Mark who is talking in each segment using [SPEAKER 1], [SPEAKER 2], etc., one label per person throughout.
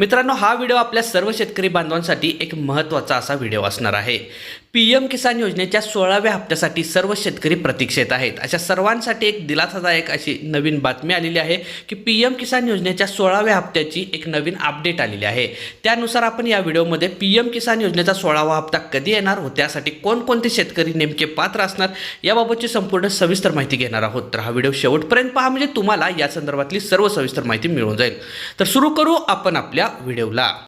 [SPEAKER 1] मित्रांनो हा व्हिडिओ आपल्या सर्व शेतकरी बांधवांसाठी एक महत्त्वाचा असा व्हिडिओ असणार आहे. पी एम किसान योजनेच्या सोळाव्या हप्त्यासाठी सर्व शेतकरी प्रतीक्षेत आहेत. अशा सर्वांसाठी एक दिलासादायक अशी नवीन बातमी आलेली आहे की पी एम किसान योजनेच्या सोळाव्या हप्त्याची एक नवीन अपडेट आलेली आहे. त्यानुसार आपण या व्हिडिओमध्ये पी एम किसान योजनेचा सोळावा हप्ता कधी येणार व त्यासाठी कोणकोणते शेतकरी नेमके पात्र असणार याबाबतची संपूर्ण सविस्तर माहिती घेणार आहोत. तर हा व्हिडिओ शेवटपर्यंत पहा म्हणजे तुम्हाला या संदर्भातली सर्व सविस्तर माहिती मिळून जाईल. तर सुरू करू आपण आपल्या व्हिडिओला.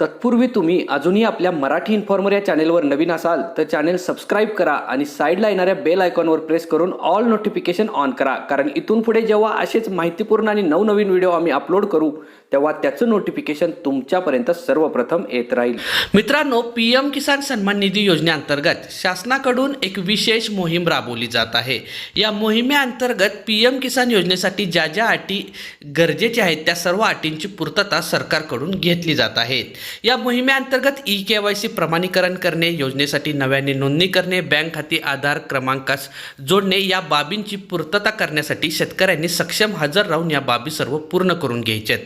[SPEAKER 1] तत्पूर्वी तुम्ही अजूनही आपल्या मराठी इन्फॉर्मर या चॅनेलवर नवीन असाल तर चॅनेल सबस्क्राईब करा आणि साईडला येणाऱ्या बेल आयकॉनवर प्रेस करून ऑल नोटिफिकेशन ऑन करा. कारण इथून पुढे जेव्हा असेच माहितीपूर्ण आणि नवनवीन व्हिडिओ आम्ही अपलोड करू तेव्हा त्याचं नोटिफिकेशन तुमच्यापर्यंत सर्वप्रथम येत राहील. मित्रांनो पी एम किसान सन्मान निधी योजनेअंतर्गत शासनाकडून एक विशेष मोहीम राबवली जात आहे. या मोहिमेअंतर्गत पी एम किसान योजनेसाठी ज्या ज्या अटी गरजेच्या आहेत त्या सर्व अटींची पूर्तता सरकारकडून घेतली जात आहेत. या मोहिमेअंतर्गत ई के वाय सी प्रमाणीकरण करणे योजनेसाठी नव्याने नोंदणी करणे बँक खाती आधार क्रमांकास जोडणे या बाबींची पूर्तता करण्यासाठी शेतकऱ्यांनी सक्षम हजर राहून या बाबी सर्व पूर्ण करून घ्यायच्यात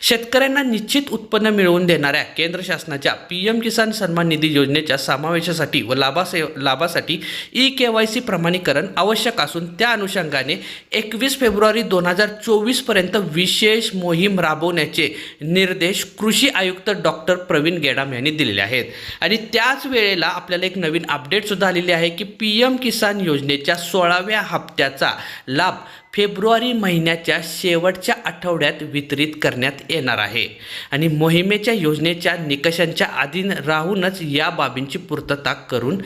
[SPEAKER 1] शेतकऱ्यांना निश्चित उत्पन्न मिळवून देणाऱ्या केंद्र शासनाच्या पी एम किसान सन्मान निधी योजनेच्या समावेशासाठी व लाभासे लाभासाठी ई के वाय सी प्रमाणीकरण आवश्यक असून त्या अनुषंगाने एकवीस फेब्रुवारी दोन हजार चोवीसपर्यंत विशेष मोहीम राबवण्याचे निर्देश कृषी आयुक्त डॉक्टर प्रवीण गेडाम यांनी दिलेले आहेत. आणि त्याच वेळेला आपल्याला एक नवीन अपडेटसुद्धा आलेली आहे की पी एम किसान योजनेच्या सोळाव्या हप्त्याचा लाभ फेब्रुवारी महिन्याच्या शेवटच्या आठवड्यात वितरित करण्यात येणार आहे. आणि मोहिमेच्या योजनेच्या निकषांच्या अधीन राहूनच या बाबींची पूर्तता करून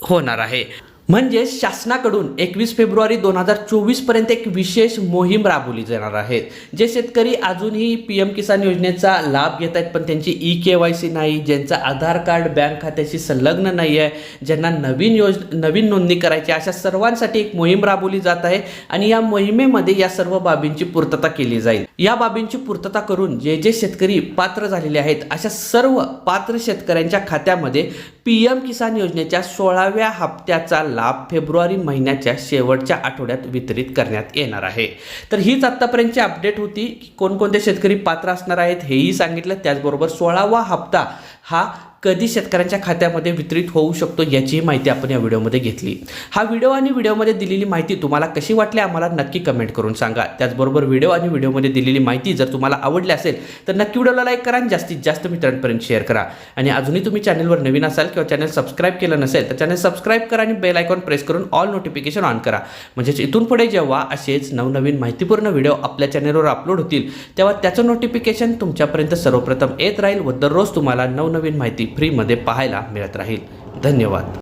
[SPEAKER 1] होणार आहे. म्हणजे शासनाकडून एकवीस फेब्रुवारी दोन हजार चोवीसपर्यंत एक विशेष मोहीम राबवली जाणार आहे. जे शेतकरी अजूनही पी एम किसान योजनेचा लाभ घेत आहेत पण त्यांची ई के वाय सी नाही ज्यांचं आधार कार्ड बँक खात्याशी संलग्न नाही आहे ज्यांना नवीन योज नवीन नोंदणी करायची आहे, अशा सर्वांसाठी एक मोहीम राबवली जात आहे आणि या मोहिमेमध्ये या सर्व बाबींची पूर्तता केली जाईल. या बाबींची पूर्तता करून जे जे शेतकरी पात्र झालेले आहेत अशा सर्व पात्र शेतकऱ्यांच्या खात्यामध्ये पी एम किसान योजनेच्या सोळाव्या हप्त्याचा लाभ फेब्रुवारी महिन्याच्या शेवटच्या आठवड्यात वितरित करण्यात येणार आहे. तर हीच आत्तापर्यंतची अपडेट होती की कोणकोणते शेतकरी पात्र असणार आहेत हेही सांगितलं. त्याचबरोबर सोळावा हप्ता हा कधी शेतकऱ्यांच्या खात्यामध्ये वितरित होऊ शकतो याचीही माहिती आपण या व्हिडिओमध्ये घेतली. हा व्हिडिओ आणि व्हिडिओमध्ये दिलेली माहिती तुम्हाला कशी वाटली आम्हाला नक्की कमेंट करून सांगा. त्याचबरोबर व्हिडिओ आणि व्हिडिओमध्ये दिलेली माहिती जर तुम्हाला आवडली असेल तर नक्की व्हिडिओला लाईक करा आणि जास्तीत जास्त मित्रांपर्यंत शेअर करा. आणि अजूनही तुम्ही चॅनलवर नवीन असाल किंवा चॅनल सबस्क्राईब केलं नसेल तर चॅनल सबस्क्राईब करा आणि बेल आयकॉन प्रेस करून ऑल नोटिफिकेशन ऑन करा. म्हणजेच इथून पुढे जेव्हा असेच नवनवीन माहितीपूर्ण व्हिडिओ आपल्या चॅनलवर अपलोड होतील तेव्हा त्याचं नोटिफिकेशन तुमच्यापर्यंत सर्वप्रथम येत राहील व दररोज तुम्हाला नवनवीन माहिती फ्रीमध्ये पाहायला मिळत राहील. धन्यवाद.